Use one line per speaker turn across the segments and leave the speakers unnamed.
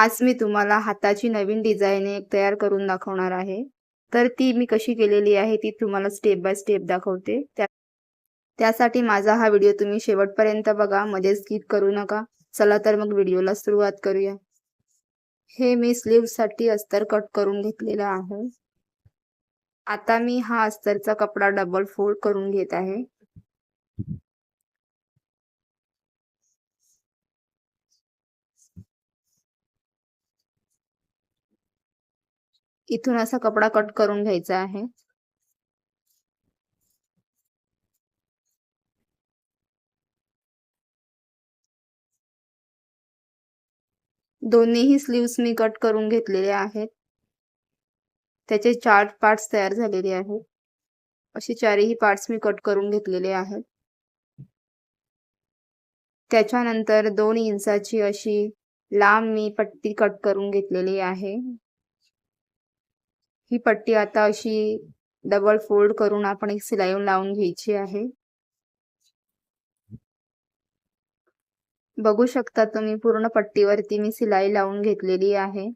आज मी तुम्हाला हाताची नवीन डिझाईन एक तयार करून दाखवणार आहे. तर ती मी कशी केलेली आहे ती तुम्हाला स्टेप बाय स्टेप दाखवते. त्या त्यासाठी माझा हा व्हिडिओ तुम्ही शेवटपर्यंत बघा मध्ये स्किप करू नका. चला तर मग व्हिडिओला सुरुवात करूया. हे मी स्लीवसाठी अस्तर कट करून घेतलेला आहे. आता मी हा अस्तरचा कपडा डबल फोल्ड करून घेत आहे. इथून असा कपडा कट करून घ्यायचा आहे. दोन्हीही स्लीव्स मी कट करून घेतलेले आहेत. त्याचे चार पार्ट्स तयार झालेले आहेत. असे चारही पार्ट्स मी कट करून घेतलेले आहेत. त्याच्यानंतर दोन इंचाची अशी लांब मी पट्टी कट करून घेतलेली आहे. ही पट्टी आता अशी डबल फोल्ड करून आपण एक सिलाई लावून घ्यायची आहे. बघू शकता तुम्ही पूर्ण पट्टीवरती मी सिलाई लावून घेतलेली आहे.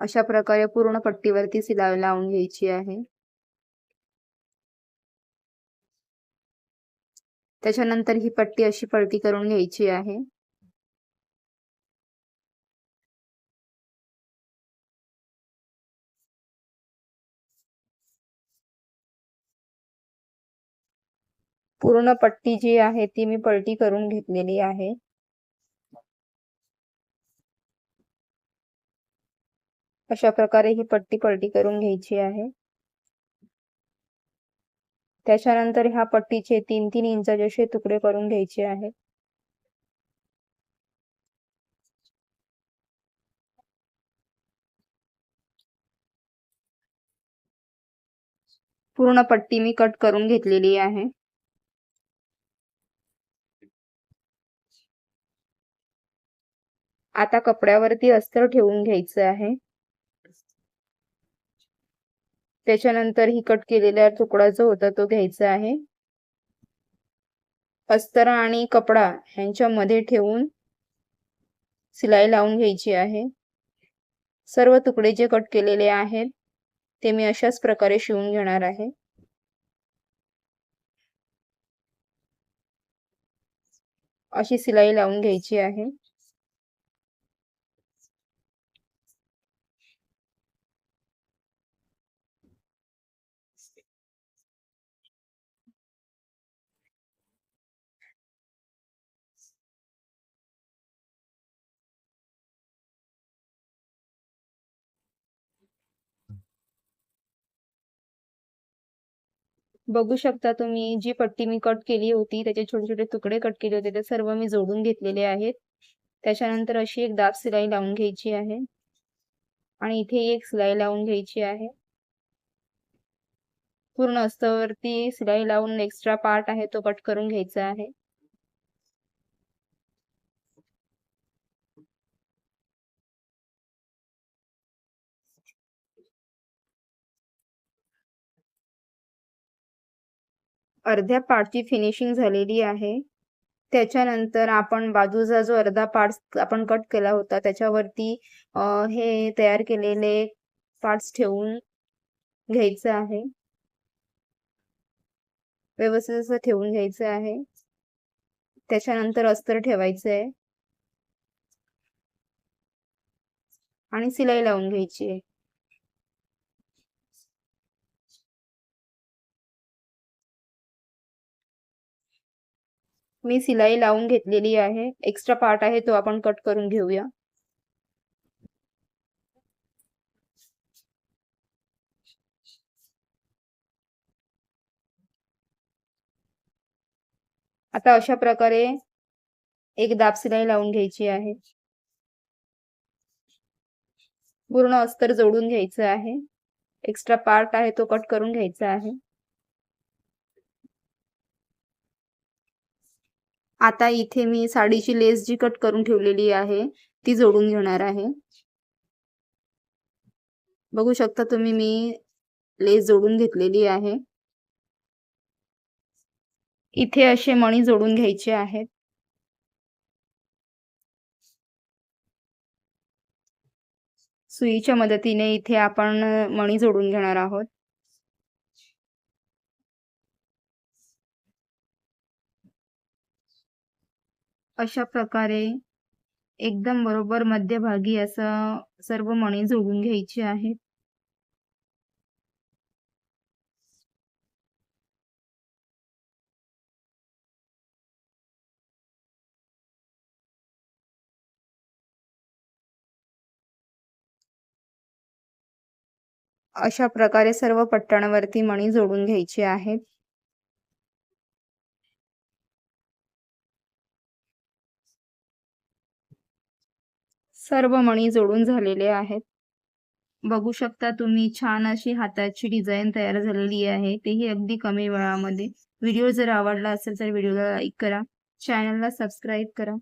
अशा प्रकारे पूर्ण पट्टीवरती सिलाई लावून घ्यायची आहे. त्याच्यानंतर ही पट्टी अशी पलटी करून घ्यायची आहे. पूर्ण पट्टी जी आहे ती मी पलटी करून घेतलेली आहे. अशा प्रकारे ही पट्टी पलटी करून घ्यायची आहे. त्याच्यानंतर ह्या पट्टीचे तीन तीन इंच जसे तुकडे करून घ्यायचे आहेत पूर्ण पट्टी मी कट करून घेतलेली आहे. आता कपड्यावरती अस्तर ठेवून घ्यायचं आहे. त्याच्यानंतर ही कट केलेला तुकडा जो होता तो घ्यायचा आहे. अस्तर आणि कपडा ह्यांच्यामध्ये ठेवून सिलाई लावून घ्यायची आहे. सर्व तुकडे जे कट केलेले आहेत ते मी अशाच प्रकारे शिवून घेणार आहे. अशी सिलाई लावून घ्यायची आहे. बघू शकता तुम्ही जी पट्टी मी कट केली होती त्याचे छोटे छोटे तुकडे कट केले होते ते सर्व मी जोडून घेतलेले आहेत. त्याच्यानंतर अशी एक दाब सिलाई लावून घ्यायची आहे. आणि इथे एक सिलाई लावून घ्यायची आहे. पूर्ण अस्तवरती सिलाई लावून एक्स्ट्रा पार्ट आहे तो कट करून घ्यायचा आहे. अर्ध्या पार्टची फिनिशिंग झालेली आहे. त्याच्यानंतर आपण बाजूचा जो अर्धा पार्ट आपण कट केला होता त्याच्यावरती हे तयार केलेले पार्ट्स ठेवून घ्यायचं आहे. व्यवस्थित असं ठेवून घ्यायचं आहे. त्याच्यानंतर अस्तर ठेवायचं आहे. आणि सिलाई लावून घ्यायची आहे. मी सिलाई लावून घेतलेली आहे. एक्स्ट्रा पार्ट आहे तो आपण कट करून घेऊया. आता अशा प्रकारे एक दाब सिलाई लावून घ्यायची आहे. पूर्ण अस्तर जोडून घ्यायचं आहे. एक्स्ट्रा पार्ट आहे तो कट करून घ्यायचा आहे. आता इथे मी साडीची लेस जी कट करून ठेवलेली आहे ती जोडून घेणार आहे. बघू शकता तुम्ही मी लेस जोडून घेतलेली आहे. इथे असे मणी जोडून घ्यायचे आहेत. सुईच्या मदतीने इथे आपण मणी जोडून घेणार आहोत. अशा प्रकारे एकदम बरोबर मध्यभागी असं सर्व मणी जोडून घ्यायची आहेत. अशा प्रकारे सर्व पट्ट्यांवरती मणी जोडून घ्यायची आहेत. सर्व मणी जोडून झालेले आहेत. बघू शकता तुम्ही छान अशी हाताची डिझाईन तयार झालेली आहे. तेही अगदी कमी वेळामध्ये. व्हिडिओ जर आवडला असेल तर व्हिडिओला लाईक करा. चॅनलला सबस्क्राईब करा.